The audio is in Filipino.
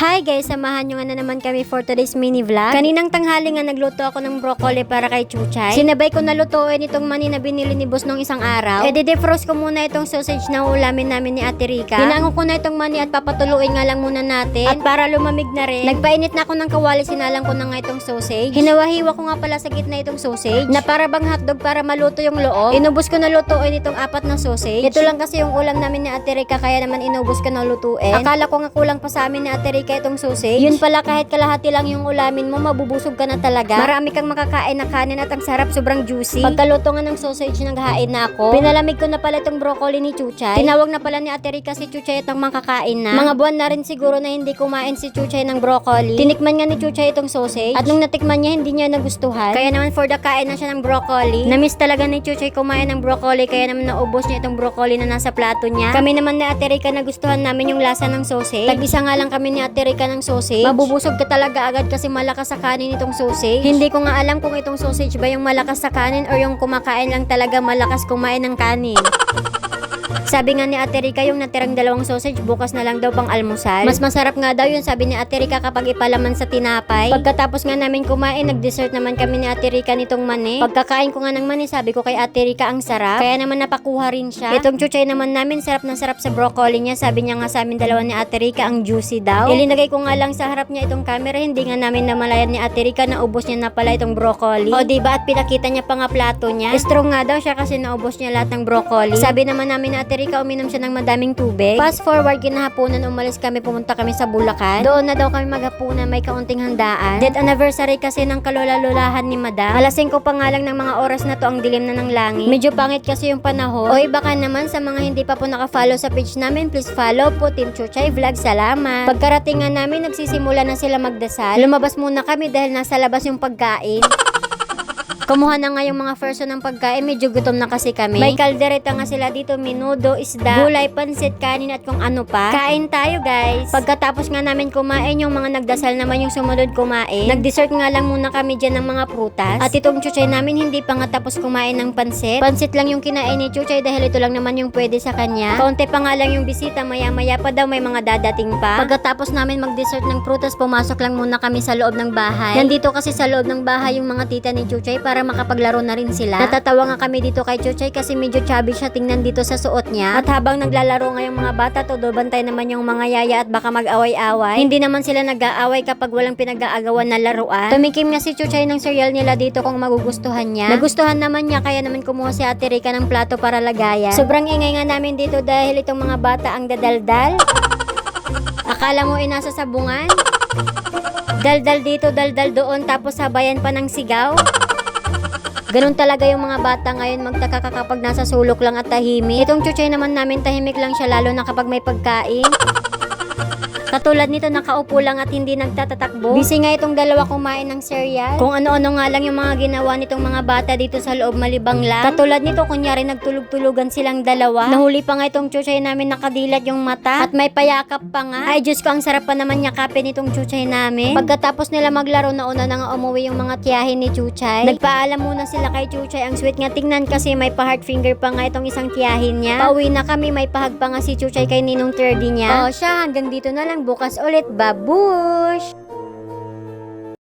Hi guys, samahan nyo nga na naman kami for today's mini vlog. Kaninang tanghali nga nagluto ako ng broccoli para kay Chuchay. Sinabay ko na lutuin itong mani na binili ni boss nung isang araw. E defrost ko muna itong sausage na ulamin namin ni Ate Rica. Hinango ko na itong mani at papatuluin nga lang muna natin. At para lumamig na rin, nagpainit na ako ng kawali, sinalang ko na nga itong sausage. Hinawahiwa ko nga pala sa gitna itong sausage na para bang hotdog para maluto yung loob. Inubos ko na lutuin itong apat na sausage. Ito lang kasi yung ulam namin ni Ate Rica kaya naman inubos ko na lutuin. Akala ko nga kulang pa sa amin ni Ate Rica itong sausage. Yun pala kahit kalahati lang yung ulamin mo, mabubusog ka na talaga. Marami kang makakain na kanin at ang sarap, sobrang juicy. Pagkaluto nga ng sausage, naghahain na ako. Pinalamig ko na pala itong broccoli ni Chuchay. Tinawag na pala ni Ate Rica si Chuchay itong makakain na. Mga buwan na rin siguro na hindi kumain si Chuchay ng broccoli. Tinikman nga ni Chuchay itong sausage. At nung natikman niya, hindi niya nagustuhan. Kaya naman for the kain na siya ng broccoli. Namiss talaga ni Chuchay kumain ng broccoli. Kaya naman naubos niya itong broccoli na nasa plato niya. Kami naman ni Ate Rica nagustuhan namin yung lasa ng sausage. Tag-isa nga lang kami ni Ate Rica ng sausage. Mabubusog ka talaga agad kasi malakas sa kanin itong sausage. Hindi ko nga alam kung itong sausage ba yung malakas sa kanin or yung kumakain lang talaga malakas kumain ng kanin. Sabi nga ni Ate Rica, yung natirang dalawang sausage, bukas na lang daw pang almusal. Mas masarap nga daw yun, sabi ni Ate Rica, kapag ipalaman sa tinapay. Pagkatapos nga namin kumain, nag-dessert naman kami ni Ate Rica nitong mani. Pagkakain ko nga ng mani, sabi ko kay Ate Rica, ang sarap. Kaya naman napakuha rin siya. Itong chuchay naman namin, sarap na sarap sa broccoli niya. Sabi niya nga sa amin dalawa ni Ate Rica, ang juicy daw. Ilinagay ko nga lang sa harap niya itong camera, hindi nga namin namalayan ni Ate Rica na ubos niya na pala itong broccoli. O diba, at pinakita niya pa nga plato niya. Strong nga daw siya kasi naubos niya lahat ng broccoli. Sabi naman namin ni Ate Rica, uminom siya ng madaming tubig. Fast forward, kinahaponan, umalis kami, pumunta kami sa Bulacan. Doon na daw kami maghapunan, may kaunting handaan. Dead anniversary kasi ng kalula-lulahan ni Madam. Alas 5 pa nga lang ng mga oras na to, ang dilim na ng langit. Medyo pangit kasi yung panahon. Oy, baka naman sa mga hindi pa po nakafollow sa page namin, please follow po Team Chuchay Vlog. Salamat. Pagkarating nga namin, nagsisimula na sila magdasal. Lumabas muna kami dahil nasa labas yung pagkain. Kumuha na nga yung mga person ng pagkain, medyo gutom na kasi kami. May kaldereta nga sila dito, minudo, isda, gulay, pansit, kanin at kung ano pa. Kain tayo guys. Pagkatapos nga namin kumain, yung mga nagdasal naman yung sumunod kumain. Nag-dessert nga lang muna kami dyan ng mga prutas. At itong chuchay namin hindi pa nga tapos kumain ng pansit. Pansit lang yung kinain ni chuchay dahil ito lang naman yung pwede sa kanya. Kaunti pa nga lang yung bisita, maya-maya pa daw may mga dadating pa. Pagkatapos namin mag-dessert ng prutas, pumasok lang muna kami sa loob ng bahay. Nandito kasi sa loob ng bahay yung mga tita ni chuchay para makapaglaro na rin sila. Natatawa nga kami dito kay Chuchay kasi medyo chubby siya tingnan dito sa suot niya. At habang naglalaro nga yung mga bata, todo bantay naman yung mga yaya at baka mag-away-away. Hindi naman sila nag-aaway kapag walang pinag-aagawan na laruan. Tumikim nga si Chuchay ng cereal nila dito kung magugustuhan niya. Nagustuhan naman niya kaya naman kumuha si Ate Rica ng plato para lagayan. Sobrang ingay nga namin dito dahil itong mga bata ang dadaldal. Akala mo inasa sabungan? Daldal dito, daldal doon, tapos sabayan pa ng sigaw? Ganun talaga yung mga bata ngayon magtaka ka kapag nasa sulok lang at tahimik. Itong chuchay naman namin tahimik lang siya lalo na kapag may pagkain. Katulad nito nakaupo lang at hindi nagtatatakbo. Busy nga itong dalawa kumain ng cereal. Kung ano-ano nga lang yung mga ginawa nitong mga bata dito sa loob malibang lang. Katulad nito kunyari nagtulog-tulugan silang dalawa. Nahuli pa nga itong chuchay namin nakadilat yung mata at may payakap pa nga. Ay Diyos ko ang sarap pa naman yakapin itong chuchay namin. Pagkatapos nila maglaro na una na nga umuwi yung mga tiyahin ni chuchay. Nagpaalam muna sila kay chuchay. Ang sweet nga tingnan kasi may pa-heart finger pa nga itong isang tiyahin niya. Pauwi na kami may pahag pa nga si chuchay kay ninong 30 niya. O siya hanggang dito na lang bukas ulit. Babush!